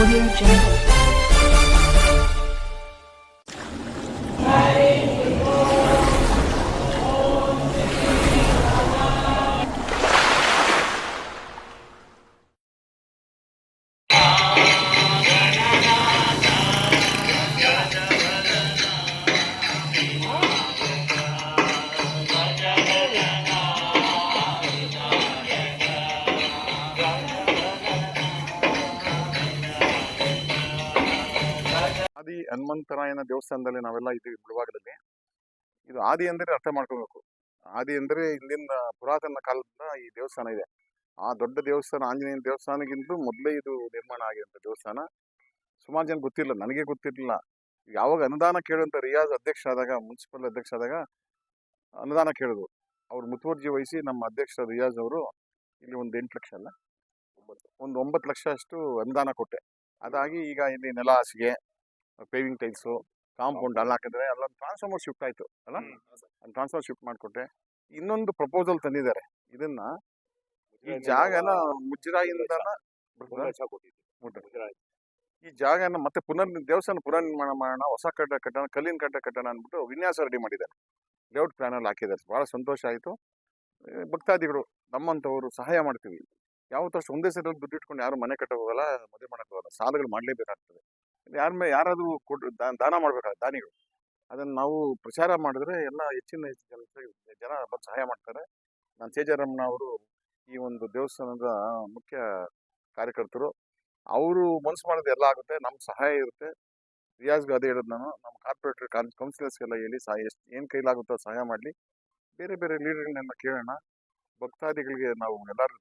Audio Jungle. ಹನುಮಂತರಾಯನ ದೇವಸ್ಥಾನದಲ್ಲಿ ನಾವೆಲ್ಲ ಇದ್ದೀವಿ ಮುಳುವಾಗದಲ್ಲಿ ಇದು ಆದಿ ಅಂದರೆ ಅರ್ಥ ಮಾಡ್ಕೋಬೇಕು. ಆದಿ ಅಂದರೆ ಇಲ್ಲಿಂದ ಪುರಾತನ ಕಾಲದಿಂದ ಈ ದೇವಸ್ಥಾನ ಇದೆ. ಆ ದೊಡ್ಡ ದೇವಸ್ಥಾನ, ಆಂಜನೇಯನ ದೇವಸ್ಥಾನಕ್ಕಿಂತ ಮೊದಲೇ ಇದು ನಿರ್ಮಾಣ ಆಗಿರುವಂಥ ದೇವಸ್ಥಾನ. ಸುಮಾರು ಜನ ಗೊತ್ತಿಲ್ಲ, ನನಗೆ ಗೊತ್ತಿರಲಿಲ್ಲ. ಯಾವಾಗ ಅನುದಾನ ಕೇಳುವಂಥ ರಿಯಾಜ್ ಅಧ್ಯಕ್ಷ ಆದಾಗ, ಮುನ್ಸಿಪಲ್ ಅಧ್ಯಕ್ಷ ಆದಾಗ ಅನುದಾನ ಕೇಳಿದ್ರು. ಅವ್ರು ಮುತುವರ್ಜಿ ವಹಿಸಿ ನಮ್ಮ ಅಧ್ಯಕ್ಷ ರಿಯಾಜ್ ಅವರು ಇಲ್ಲಿ ಒಂದು ಎಂಟು ಲಕ್ಷ ಅಲ್ಲ ಒಂದು ಒಂಬತ್ತು ಲಕ್ಷ ಅಷ್ಟು ಅನುದಾನ ಕೊಟ್ಟೆ. ಅದಾಗಿ ಈಗ ಇಲ್ಲಿ ನೆಲ ಹಾಸಿಗೆ ಪೇವಿಂಗ್ ಟೈಲ್ಸು ಕಾಂಪೌಂಡ್ ಅಲ್ಲಿ ಹಾಕಿದ್ರೆ ಅಲ್ಲೊಂದು ಟ್ರಾನ್ಸ್ಫಾರ್ಮರ್ ಶಿಫ್ಟ್ ಆಯ್ತು ಅಲ್ಲ? ಅಲ್ಲಿ ಟ್ರಾನ್ಸ್ಫಾರ್ಮರ್ ಶಿಫ್ಟ್ ಮಾಡಿಕೊಟ್ಟೆ ಇನ್ನೊಂದು ಪ್ರಪೋಸಲ್ ತಂದಿದ್ದಾರೆ. ಇದನ್ನ ಈ ಜಾಗನ ಮುಜರಾಯಿಂದ ಈ ಜಾಗನ ಮತ್ತೆ ಪುನರ್ ದೇವಸ್ಥಾನ ಪುನರ್ ನಿರ್ಮಾಣ ಮಾಡೋಣ ಹೊಸ ಕಟ್ಟ ಕಟ್ಟಣ ಕಲ್ಲಿನ ಕಟ್ಟ ಕಟ್ಟಣ ಅಂದ್ಬಿಟ್ಟು ವಿನ್ಯಾಸ ರೆಡಿ ಮಾಡಿದ್ದಾರೆ. ಲೇಔಟ್ ಪ್ಲಾನ್ ಅಲ್ಲಿ ಹಾಕಿದ್ದಾರೆ. ಬಹಳ ಸಂತೋಷ ಆಯಿತು. ಭಕ್ತಾದಿಗಳು ನಮ್ಮಂಥವರು ಸಹಾಯ ಮಾಡ್ತೀವಿ. ಯಾವತ್ತಷ್ಟು ಒಂದೇ ಸಲ ದುಡ್ಡು ಇಟ್ಕೊಂಡು ಯಾರು ಮನೆ ಕಟ್ಟೋಗಲ್ಲ ಮದುವೆ ಮಾಡಕ್ ಹೋಗಲ್ಲ ಸಾಲಗಳು ಮಾಡಲೇಬೇಕಾಗ್ತದೆ. ಯಾರ ಮೇಲೆ ಯಾರಾದ್ರೂ ದಾನ ಮಾಡಬೇಕಲ್ಲ ದಾನಿಗಳು. ಅದನ್ನು ನಾವು ಪ್ರಚಾರ ಮಾಡಿದ್ರೆ ಎಲ್ಲ ಹೆಚ್ಚಿನ ಹೆಚ್ಚು ಜನ ಜನ ಬಂದು ಸಹಾಯ ಮಾಡ್ತಾರೆ. ನಾನು ತೇಜಾರಮ್ಮನ ಅವರು ಈ ಒಂದು ದೇವಸ್ಥಾನದ ಮುಖ್ಯ ಕಾರ್ಯಕರ್ತರು. ಅವರು ಮನಸ್ಸು ಮಾಡೋದು ಎಲ್ಲ ಆಗುತ್ತೆ ನಮ್ಮ ಸಹಾಯ ಇರುತ್ತೆ. ರಿಯಾಜ್ಗೆ ಅದೇ ಹೇಳೋದು ನಾನು ನಮ್ಮ ಕಾರ್ಪೊರೇಟರ್ ಕೌನ್ಸಿಲರ್ಸ್ಗೆಲ್ಲ ಹೇಳಿ ಸಹಾಯ, ಎಷ್ಟು, ಏನು ಕೈಲಾಗುತ್ತೋ ಸಹಾಯ ಮಾಡಲಿ. ಬೇರೆ ಬೇರೆ ಲೀಡರ್ಗಳನ್ನೆಲ್ಲ ಕೇಳೋಣ. ಭಕ್ತಾದಿಗಳಿಗೆ ನಾವು ಎಲ್ಲರೂ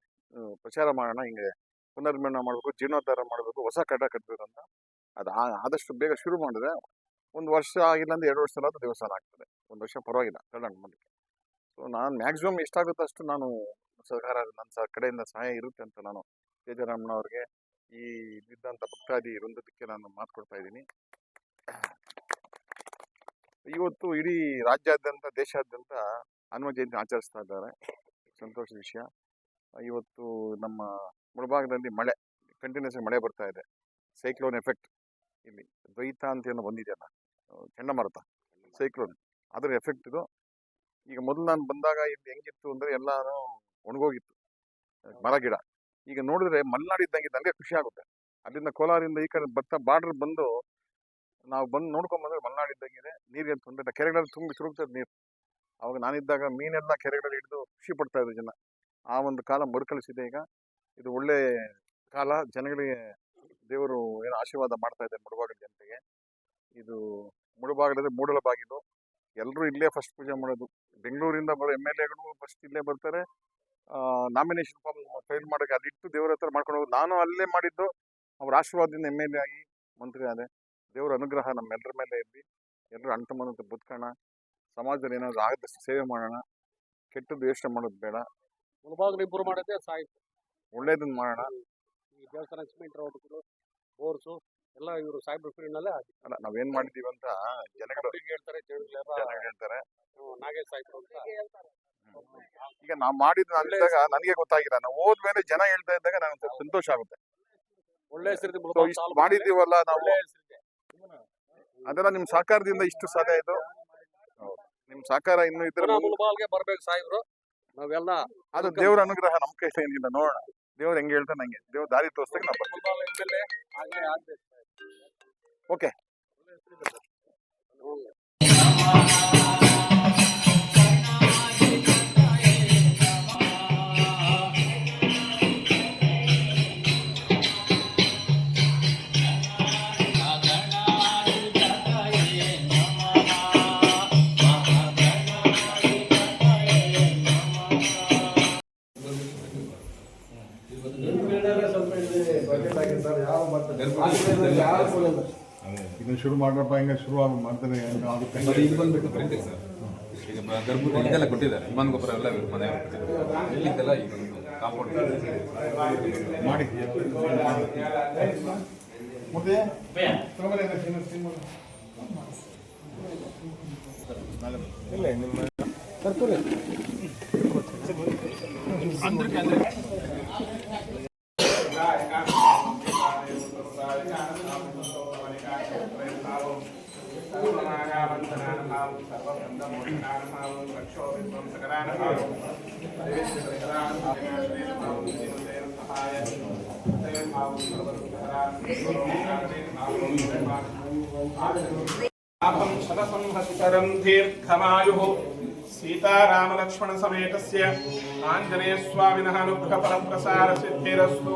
ಪ್ರಚಾರ ಮಾಡೋಣ. ಹಿಂಗೆ ಪುನರ್ನಿರ್ಮಾಣ ಮಾಡಬೇಕು, ಜೀರ್ಣೋದ್ಧಾರ ಮಾಡಬೇಕು, ಹೊಸ ಕಟ್ಟ ಕಟ್ಟಬೇಕಂತ ಅದು ಆದಷ್ಟು ಬೇಗ ಶುರು ಮಾಡಿದ್ರೆ ಒಂದು ವರ್ಷ ಆಗಿಲ್ಲ ಅಂದ್ರೆ ಎರಡು ವರ್ಷ ಅದು ದಿವಸ ಆಗ್ತದೆ. ಒಂದು ವರ್ಷ ಪರವಾಗಿಲ್ಲ ತಗೊಂಡು ಮಾಡಲಿಕ್ಕೆ ಸೊ ನಾನು ಮ್ಯಾಕ್ಸಿಮಮ್ ಎಷ್ಟಾಗುತ್ತೋ ಅಷ್ಟು ನಾನು ಸಹಕಾರ ನನ್ನ ಕಡೆಯಿಂದ ಸಹಾಯ ಇರುತ್ತೆ ಅಂತ ನಾನು ಅವ್ರಿಗೆ ಈ ಇದ್ದಂಥ ಭಕ್ತಾದಿ ವೃಂದಕ್ಕೆ ನಾನು ಮಾತು ಕೊಡ್ತಾ ಇದ್ದೀನಿ. ಇವತ್ತು ಇಡೀ ರಾಜ್ಯಾದ್ಯಂತ, ದೇಶಾದ್ಯಂತ ಹನುಮ ಜಯಂತಿ ಆಚರಿಸ್ತಾ ಇದ್ದಾರೆ. ಸಂತೋಷದ ವಿಷಯ. ಇವತ್ತು ನಮ್ಮ ಮುಳಭಾಗದಲ್ಲಿ ಮಳೆ ಕಂಟಿನ್ಯೂಸ್ ಮಳೆ ಬರ್ತಾ ಇದೆ. ಸೈಕ್ಲೋನ್ ಎಫೆಕ್ಟ್ ಇಲ್ಲಿ ದ್ವೈತ ಅಂತ ಏನೋ ಬಂದಿದೆಯಲ್ಲ ಚಂಡಮಾರುತ ಸೈಕ್ಲೋನ್ ಅದರ ಎಫೆಕ್ಟ್ ಇದು. ಈಗ ಮೊದಲು ನಾನು ಬಂದಾಗ ಇಲ್ಲಿ ಹೆಂಗಿತ್ತು ಅಂದ್ರೆ ಎಲ್ಲಾನು ಒಣಗೋಗಿತ್ತು ಮರ ಗಿಡ ಈಗ ನೋಡಿದ್ರೆ ಮಲೆನಾಡು ಇದ್ದಂಗೆ ನನಗೆ ಖುಷಿ ಆಗುತ್ತೆ. ಅಲ್ಲಿಂದ ಕೋಲಾರಿಂದ ಈ ಕಡೆ ಬರ್ತಾ ಬಾರ್ಡರ್ ಬಂದು ನಾವು ಬಂದು ನೋಡ್ಕೊಂಬಂದ್ರೆ ಮಲೆನಾಡು ಇದ್ದಂಗಿದೆ ನೀರಿಗೆ ತೊಂದರೆ ಇಲ್ಲ. ಕೆರೆಗಳಲ್ಲಿ ತುಂಬಿ ಸುರುಗ್ತದೆ ನೀರು. ಅವಾಗ ನಾನಿದ್ದಾಗ ಮೀನೆಲ್ಲ ಕೆರೆಗಳಲ್ಲಿ ಹಿಡಿದು ಖುಷಿ ಪಡ್ತಾ ಇದ್ರು ಜನ. ಆ ಒಂದು ಕಾಲ ಮರುಕಳಿಸಿದೆ ಈಗ. ಇದು ಒಳ್ಳೆ ಕಾಲ ಜನಗಳಿಗೆ ದೇವರು ಏನೋ ಆಶೀರ್ವಾದ ಮಾಡ್ತಾ ಇದ್ದಾರೆ ಮುಳುಬಾಗಿಲು ಜನತೆಗೆ. ಇದು ಮುಳುಬಾಗಿಲದ ಮೂಡಲ ಬಾಗಿಲು. ಎಲ್ಲರೂ ಇಲ್ಲೇ ಫಸ್ಟ್ ಪೂಜೆ ಮಾಡೋದು. ಬೆಂಗಳೂರಿಂದ ಬರೋ ಎಂ ಎಲ್ ಎಗಳು ಫಸ್ಟ್ ಇಲ್ಲೇ ಬರ್ತಾರೆ. ನಾಮಿನೇಷನ್ ಫಾರ್ಮ್ ಫೈಲ್ ಮಾಡೋಕೆ ಅಲ್ಲಿಟ್ಟು ದೇವ್ರ ಹತ್ರ ಮಾಡ್ಕೊಂಡು ಹೋಗೋದು. ನಾನು ಅಲ್ಲೇ ಮಾಡಿದ್ದು. ಅವ್ರ ಆಶೀರ್ವಾದದಿಂದ ಎಂ ಎಲ್ ಎ ಆಗಿ ಮಂತ್ರಿ ಆದೆ. ದೇವರ ಅನುಗ್ರಹ ನಮ್ಮೆಲ್ಲರ ಮೇಲೆ ಇರಲಿ. ಎಲ್ಲರೂ ಅಂಟಮನಂತ ಬದುಕೋಣ. ಸಮಾಜದಲ್ಲಿ ಏನಾದರೂ ಆಗದಷ್ಟು ಸೇವೆ ಮಾಡೋಣ. ಕೆಟ್ಟದ್ದು ಯೋಚನೆ ಮಾಡೋದು ಬೇಡ. ಮುಳಬಾಗಿಲು ಇಂಪ್ರೂವ್ ಮಾಡೋದೇ ಸಾಯ್ತು. ಒಳ್ಳೇದನ್ನು ಮಾಡೋಣ. ದೇವಸ್ಥಾನ ಸಿಮೆಂಟ್ ರೋಡ್ಗಳು ಬೋರ್ಸು ಎಲ್ಲ ಇವರು ಸಾಹೇಬ್ರ ಫೀಲ್ಡ್ನಲ್ಲೇ ಅಲ್ಲ ನಾವೇನ್ ಮಾಡಿದೀವಿ ಅಂತ ಜನಗಳು ಹೇಳ್ತಾರೆ ಹೇಳ್ತಾರೆ. ನಾಗೇಶ್ ಸಾಹೇಬ್ರು ಅಂತ. ಈಗ ನಾವು ಮಾಡಿದ್ ಅಂದಾಗ ನನಗೆ ಗೊತ್ತಾಗಿಲ್ಲ. ನಾವು ಹೋದ್ಮೇಲೆ ಜನ ಹೇಳ್ತಾ ಇದ್ದಾಗ ನನಗೆ ಸ್ವಲ್ಪ ಸಂತೋಷ ಆಗುತ್ತೆ. ಒಳ್ಳೆ ಹೆಸರಿದೆ ಇಷ್ಟು ಮಾಡಿದೀವಲ್ಲ ನಾವು. ಅದೆಲ್ಲ ನಿಮ್ ಸಹಕಾರದಿಂದ ಇಷ್ಟು ಸಾಧ್ಯ ಆಯ್ತು? ನಿಮ್ ಸಹಕಾರ ಇನ್ನು ಇದ್ರೆ ಮುಂದೆ- ಮುಳಬಾಲ್ಗೆ ಬರ್ಬೇಕು ಸಾಹೇಬ್ರು. ನಾವೆಲ್ಲ ಅದು ದೇವ್ರ ಅನುಗ್ರಹ ನಮ್ ಕೈ ಏನಿಲ್ಲ ನೋಡೋಣ. ದೇವ್ರು ಹೆಂಗೆ ಹೇಳ್ತಾನೆ ನಂಗೆ. ದೇವ್ರ ದಾರಿ ತೋರಿಸ್ದಾಗ ನಾವು ಬರ್ತೀವಿ ಆಗಲೇ ಆಗ್ಬೇಕು ಓಕೆ ಇದನ್ನ ಶುರು ಮಾಡ್ರಪ್ಪ ಹಿಂಗೆ ಶುರು ಮಾಡ್ತಾನೆ ಆಗುತ್ತೆ ಮತ್ತೆ ಇಲ್ಲಿ ಬಂದ್ಬಿಟ್ಟು ಬರೀತೀವಿ ಸರ್ ಈಗ ಬ- ಗರ್ಭ ಇದೆಲ್ಲ ಕೊಟ್ಟಿದ್ದಾರೆ ವಿಮಾನ ಗೊಬ್ಬರ ಎಲ್ಲ ಮನೆ ಇಲ್ಲಿದ್ದೆಲ್ಲ ಈಗ ಕಾಂಪೌಂಡ್ ಮಾಡಿ ಮುದ್ದೆ సర్వమానావంతనానుభావం సర్వబంధమోచనానుభావం ప్రక్షోభిధ్వంసకరానుభావం పాపం శతసంహస్కరం దీర్ఘమాయు సీతారామలక్ష్మణ సమేత ఆంజనేయ స్వామిన అనుగ్రహ పరప్రసార సిద్ధిరస్తూ